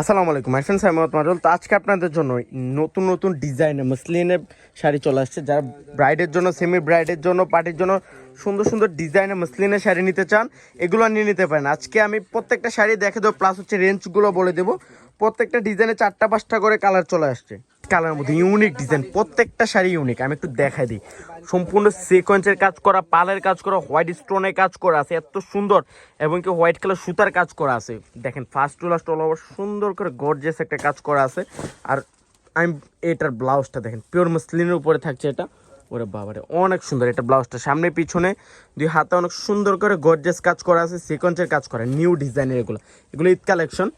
আসসালামু আলাইকুম আইফেন সাইমত মারুল তো আজকে আপনাদের জন্য নতুন নতুন ডিজাইনে মুসলিনের শাড়ি চলে আসছে। যারা ব্রাইডের জন্য সেমি ব্রাইডের জন্য পার্টির জন্য সুন্দর সুন্দর ডিজাইনে মুসলিনের শাড়ি নিতে চান, এগুলো নিয়ে নিতে পারেন। আজকে আমি প্রত্যেকটা শাড়ি দেখে দেবো প্লাস হচ্ছে রেঞ্জগুলো বলে দেবো। প্রত্যেকটা ডিজাইনে চারটা পাঁচটা করে কালার চলে আসছে। কালার মধ্যে ইউনিক ডিজাইন প্রত্যেকটা শাড়ি ইউনিক আমি একটু দেখাই দিই। সম্পূর্ণ সিকোয়েন্সের কাজ করা, পালের কাজ করা হোয়াইট স্টোনের কাজ করা আছে, এত সুন্দর। এবং কি হোয়াইট কালার সুতার কাজ করা আছে। দেখেন first to last all over সুন্দর করে গর্জেস একটা কাজ করা আছে। আর আমি এটার ব্লাউজটা দেখেন পিওর মসলিনের উপরে থাকছে এটা। ওরে বাবারে, অনেক সুন্দর এটা ব্লাউজটা সামনে, পিছনে, দুই হাতে অনেক সুন্দর করে গর্জেস কাজ করা আছে সিকোয়েন্সের কাজ করা নিউ ডিজাইনের এগুলো। এগুলো ঈদ কালেকশন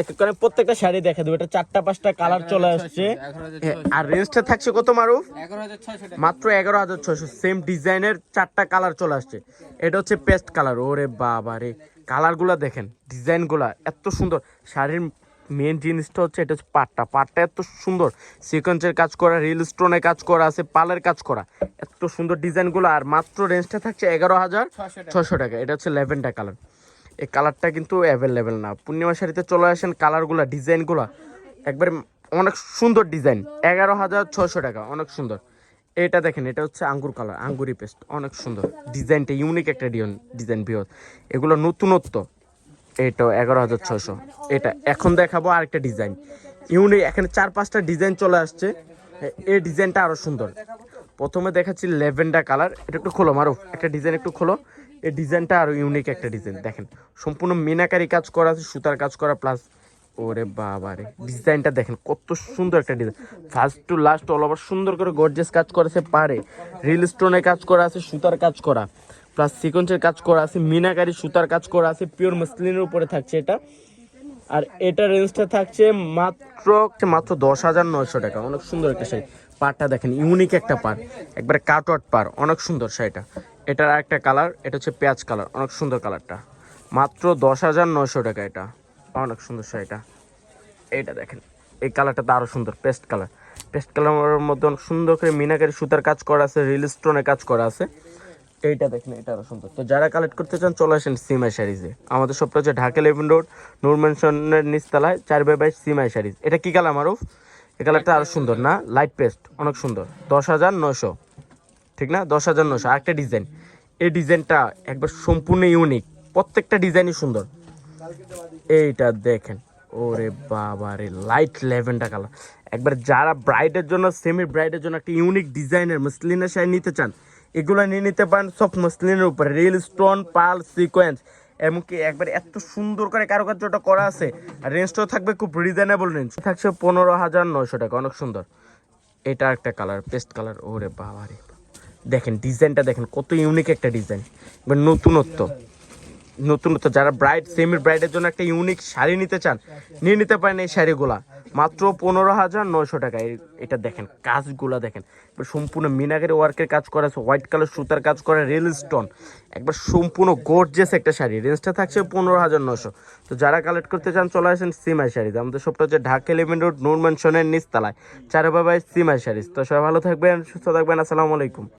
এক এক করে প্রত্যেকটা শাড়ি দেখা দেবো। এটা চারটা পাঁচটা কালার চলে আসছে। হ্যাঁ, আর রেঞ্জটা থাকছে কত মারুফ মাত্র এগারো হাজার ছয়শো। সেম ডিজাইনের চারটা কালার চলে আসছে। এটা হচ্ছে পেস্ট কালার ওরে বাবা রে। কালারগুলো দেখেন ডিজাইনগুলো এত সুন্দর। শাড়ির মেন জিনিসটা হচ্ছে এটা হচ্ছে পাটটা। পাটটা এত সুন্দর। সিকোয়েন্সের কাজ করা রিল স্টোনের কাজ করা আছে পালের কাজ করা। এত সুন্দর ডিজাইনগুলো। আর মাত্র রেঞ্জটা থাকছে এগারো হাজার ছশো টাকা। এটা হচ্ছে লেভেনটা কালার এই কালারটা কিন্তু অ্যাভেলেবেল না। পূর্ণিমা শাড়িতে চলে আসেন কালারগুলো ডিজাইনগুলো। একবারে অনেক সুন্দর ডিজাইন, এগারো হাজার ছশো টাকা, অনেক সুন্দর। এটা দেখেন, এটা হচ্ছে আঙ্গুর কালার আঙ্গুরি পেস্ট অনেক সুন্দর। ডিজাইনটা ইউনিক একটা ডিজাইন ডিজাইন বিহত এগুলো নতুনত্ব, এটা এগারো হাজার ছশো এটা এখন দেখাবো আরেকটা ডিজাইন ইউনিক এখানে চার পাঁচটা ডিজাইন চলে আসছে। এই ডিজাইনটা আরও সুন্দর। প্রথমে দেখাচ্ছি লেভেন্ডার কালার এটা একটু খোলো মারো একটা ডিজাইন একটু খোলো। এই ডিজাইনটা আরও ইউনিক একটা ডিজাইন দেখেন। সম্পূর্ণ মিনাকারি কাজ করা আছে, সুতার কাজ করা প্লাস ওরে বাবা রে, ডিজাইনটা দেখেন, কত সুন্দর একটা design first to last all over সুন্দর করে গর্জেস কাজ করেছে পারে রিল স্টোনের কাজ করা আছে, সুতার কাজ করা। প্লাস সিকোয়েন্সের কাজ করা আছে মিনাকারি সুতার কাজ করা আছে পিওর মসলিনের উপরে থাকছে এটা। আর এটা রেঞ্জটা থাকছে মাত্র মাত্র দশ হাজার নয়শো টাকা। অনেক সুন্দর একটা শাড়ি। পারটা দেখেন ইউনিক একটা পার একবারে কাটওয়াট পার অনেক সুন্দর শাড়িটা। এটার একটা কালার, এটা হচ্ছে পেঁয়াজ কালার, অনেক সুন্দর কালারটা। মাত্র দশ হাজার নয়শো টাকা এটা। অনেক সুন্দর শাড়িটা এইটা দেখেন, এই কালারটা তো আরও সুন্দর, পেস্ট কালার। পেস্ট কালারের মধ্যে অনেক সুন্দর করে মিনাকারি সুতার কাজ করা আছে, রিল স্টোনের কাজ করা আছে। এইটা দেখেন, এটা আরও সুন্দর। তো যারা কালেক্ট করতে চান, চলে আসেন সিমাই শাড়িজে। আমাদের সবটা হচ্ছে ঢাকা লেভেন রোড, নূর ম্যানশনের নিচতলায়, চার বাই বাই সিমাই শাড়িজ। এটা কী কালার মারুফ? এই কালারটা আরও সুন্দর না? লাইট পেস্ট, অনেক সুন্দর। দশ হাজার নশো ঠিক না? দশ হাজার নশো আরেকটা ডিজাইন। এই ডিজাইনটা একবার সম্পূর্ণ ইউনিক। প্রত্যেকটা ডিজাইনই সুন্দর। এইটা দেখেন। ওরে বাবা রে লাইট লেভেনটা কালার একবার যারা ব্রাইডের জন্য সেমি ব্রাইডের জন্য একটা ইউনিক ডিজাইনের মসলিনের শাড়ি নিতে চান, এগুলো নিয়ে নিতে পারেন সব মসলিনের উপরে। রিল স্টোন পাল সিকোয়েন্স এমনকি একবার এত সুন্দর করে কারুকার্যটা করা আছে। আর রেঞ্জটাও থাকবে খুব রিজনেবল রেঞ্জ থাকছে পনেরো হাজার নয়শো টাকা, অনেক সুন্দর। এটা একটা কালার পেস্ট কালার ওরে বাবা রে। দেখেন ডিজাইনটা দেখেন, কত ইউনিক একটা ডিজাইন এবার নতুনত্ব। নতুনত্ব, যারা ব্রাইড সেমি ব্রাইডের জন্য একটা ইউনিক শাড়ি নিতে চান, নিয়ে নিতে পারেন এই শাড়িগুলা। মাত্র পনেরো হাজার নয়শো টাকা। এটা দেখেন, কাজগুলা দেখেন। এবার সম্পূর্ণ মিনাগের ওয়ার্কের কাজ করা আছে হোয়াইট কালার সুতার কাজ করা রেল স্টোন একবার সম্পূর্ণ গোর্জেস একটা শাড়ি। রেঞ্জটা থাকছে পনেরো হাজার নশো তো যারা কালেক্ট করতে চান, চলে আসেন সিমাই শাড়িজ আমাদের সবটা হচ্ছে ঢাকা এলিভেন রোড নূর ম্যানশনের নিচতলায়। চার বাবাই সিমাই শাড়িজ তো সবাই ভালো থাকবেন, সুস্থ থাকবেন, আসসালামু আলাইকুম।